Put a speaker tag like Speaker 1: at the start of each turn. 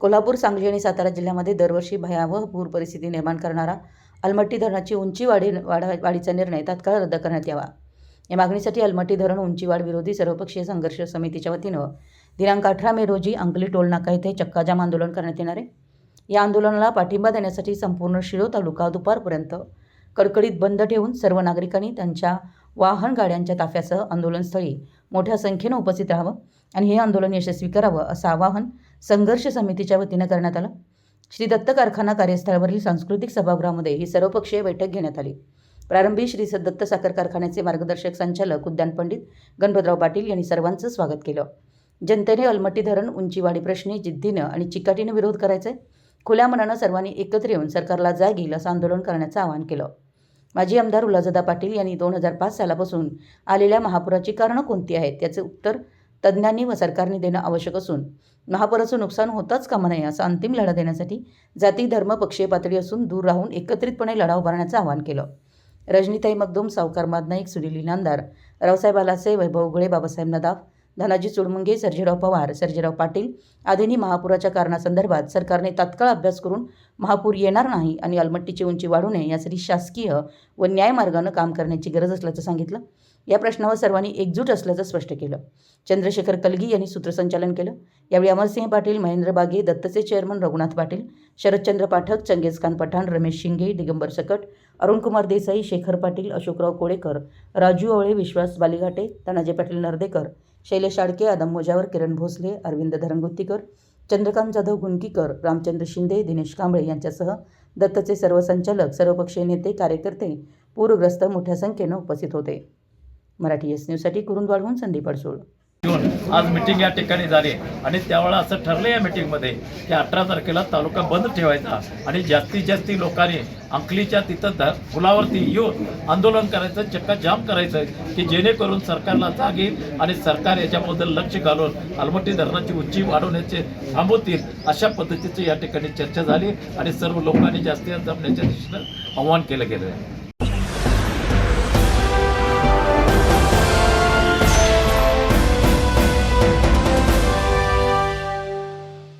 Speaker 1: कोल्हापूर सांगली आणि सातारा जिल्ह्यामध्ये दरवर्षी भयावह पूर परिस्थिती निर्माण करणारा अलमट्टी धरणाची उंची वाढी वाढा वाढीचा निर्णय तात्काळ रद्द करण्यात यावा. या मागणीसाठी अलमट्टी धरण उंचीवाढ विरोधी सर्वपक्षीय संघर्ष समितीच्या वतीनं दिनांक अठरा मे रोजी अंकली टोलनाका येथे चक्काजाम आंदोलन करण्यात येणार आहे. या आंदोलनाला पाठिंबा देण्यासाठी संपूर्ण शिरो तालुका दुपारपर्यंत कडकडीत बंद ठेवून सर्व नागरिकांनी त्यांच्या वाहन गाड्यांच्या ताफ्यासह आंदोलनस्थळी मोठ्या संख्येनं उपस्थित राहावं आणि हे आंदोलन यशस्वी करावं असं आवाहन संघर्ष समितीच्या वतीनं करण्यात आलं. श्री दत्त कारखाना कार्यस्थळावरील सांस्कृतिक सभागृहामध्ये ही सर्वपक्षीय बैठक घेण्यात आली. प्रारंभी श्री दत्त साखर कारखान्याचे मार्गदर्शक संचालक उद्यान पंडित गणपतराव पाटील यांनी सर्वांचं स्वागत केलं. जनतेने अलमट्टी धरण उंचीवाडी प्रश्नी जिद्दीनं आणि चिकाटीनं विरोध करायचा आहे खुल्या मनानं सर्वांनी एकत्र येऊन सरकारला जाग येईल असं आंदोलन करण्याचं आवाहन केलं. माजी आमदार उल्हासदादा पाटील यांनी दोन हजार पाच सालापासून आलेल्या महापुराची कारणं कोणती आहेत? याचे उत्तर तज्ज्ञांनी व सरकारने देणं आवश्यक असून महापुराचं नुकसान होताच कामा नये असा अंतिम लढा देण्यासाठी जाती धर्म पक्षीय पातळी असून दूर राहून एकत्रितपणे लढा उभारण्याचं आवाहन केलं. रजनीताई मगदूम सावकार मादनाईक सुनील इनामदार रावसाहेब आलासे वैभव उगळे बाबासाहेब नदाफ धनाजी चुडमुंगे सर्जेराव पवार सर्जेराव पाटील आदींनी महापुराच्या कारणासंदर्भात सरकारने तात्काळ अभ्यास करून महापूर येणार नाही आणि अलमट्टीची उंची वाढू नये यासाठी शासकीय व न्यायमार्गानं काम करण्याची गरज असल्याचं सांगितलं. या प्रश्नावर सर्वांनी एकजूट असल्याचं स्पष्ट केलं. चंद्रशेखर कलगी यांनी सूत्रसंचालन केलं. यावेळी अमरसिंह पाटील महेंद्र बागे दत्तचे चेअरमन रघुनाथ पाटील शरदचंद्र पाठक चंगेज खान पठाण रमेश शिंगे दिगंबर सकट अरुणकुमार देसाई शेखर पाटील अशोकराव कोळेकर राजू आवळे विश्वास बालिघाटे तानाजी पाटील नर्देकर शैलेश आडके आदम मोजावर किरण भोसले अरविंद धरणगुत्तीकर चंद्रकांत जाधव गुंकीकर रामचंद्र शिंदे दिनेश कांबळे यांच्यासह दत्तचे सर्व संचालक सर्वपक्षीय नेते कार्यकर्ते पूरग्रस्त मोठ्या संख्येनं उपस्थित होते. मराठी एस न्यूजसाठी कुरुंदवाडहून संदीप अडसूळ.
Speaker 2: घेऊन आज मिटिंग या ठिकाणी झाली. आणि त्यावेळेला असं ठरलं या मिटिंगमध्ये की अठरा तारखेला तालुका बंद ठेवायचा आणि जास्तीत जास्त लोकांनी अंकलीच्या तिथं ध पुलावरती येऊन आंदोलन करायचं चक्काजाम करायचं की जेणेकरून सरकारला जाग येईल आणि सरकार याच्याबद्दल लक्ष घालून अलमट्टी धरणाची उंची वाढवण्याचे थांबवतील अशा पद्धतीची या ठिकाणी चर्चा झाली आणि सर्व लोकांनी जास्तीत जास्त जमण्याच्या दिशेनं आव्हान केलं गेलं. आहे